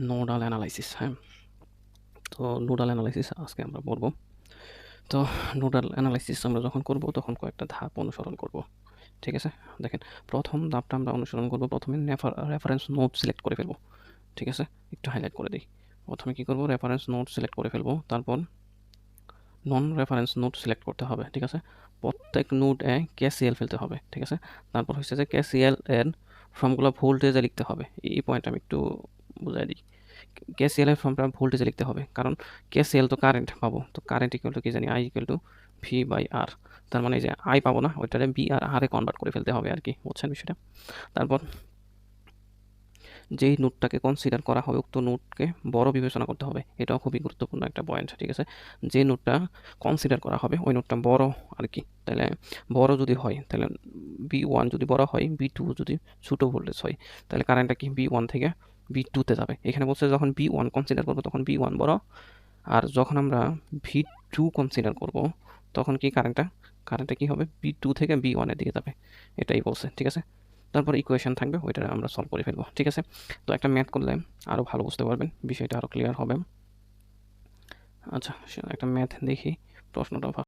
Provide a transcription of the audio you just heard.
Nodal analysis হ্যাঁ? তো nodal analysis আজকে আমরা পড়ব। তো নোডাল অ্যানালাইসিস আমরা যখন করব, তখন কয়েকটা ধাপ অনুসরণ করব। ঠিক আছে? দেখেন, প্রথম ধাপটা আমরা অনুসরণ করব, প্রথমে রেফারেন্স নোট সিলেক্ট করে ফেলব। ঠিক আছে? একটু হাইলাইট করে দিই। প্রথমে কী করব? রেফারেন্স নোট সিলেক্ট করে ফেলব। তারপর নন রেফারেন্স নোট সিলেক্ট করতে হবে। ঠিক আছে? প্রত্যেক নোটে ক্যাসিএল ফেলতে হবে। ঠিক আছে? তারপর হচ্ছে যে ক্যাসিএল এর ফর্মগুলো ভোল্টেজে লিখতে হবে। এই পয়েন্ট আমি একটু বুঝাই দিই। কেসিএল এর ফর্মটা ভোল্টেজে লিখতে হবে। কারণ কেসিএল তো কারেন্ট পাবো। তো কারেন্ট ইকুয়াল টু কি জানি? I equal to V by R তার মানে যে আই পাবো না, ওইটারে বি আর আরে কনভার্ট করে ফেলতে হবে আর কি বুঝছেন বিষয়টা? তারপর যেই নোটটাকে কনসিডার করা হবে, উক্ত নোটকে বড় বিবেচনা করতে হবে। এটাও খুবই গুরুত্বপূর্ণ একটা পয়েন্ট ঠিক আছে? যে নোটটা কনসিডার করা হবে, ওই নোটটা বড় আর কি তাহলে বড় যদি হয়, তাহলে বি ওয়ান যদি বড় হয় বি টু যদি ছোটো ভোল্টেজ হয়, তাহলে কারেন্টটা কি? বি ওয়ান থেকে বি টুতে যাবে। এখানে বলছে যখন বি ওয়ান কনসিডার করব তখন বি ওয়ান বড় আর যখন আমরা ভি টু কনসিডার করব, তখন কি কারেন্টটা কারেন্টটা কী হবে? বি টু থেকে বি ওয়ানের দিকে যাবে। এটাই বলছে, ঠিক আছে? তারপর ইকুয়েশন থাকবে, ওইটা আমরা সলভ করে ফেলব, ঠিক আছে? তো একটা ম্যাথ করলে আরও ভালো বুঝতে পারবেন, বিষয়টা আরও ক্লিয়ার হবে। আচ্ছা একটা ম্যাথ দেখি, প্রশ্নটা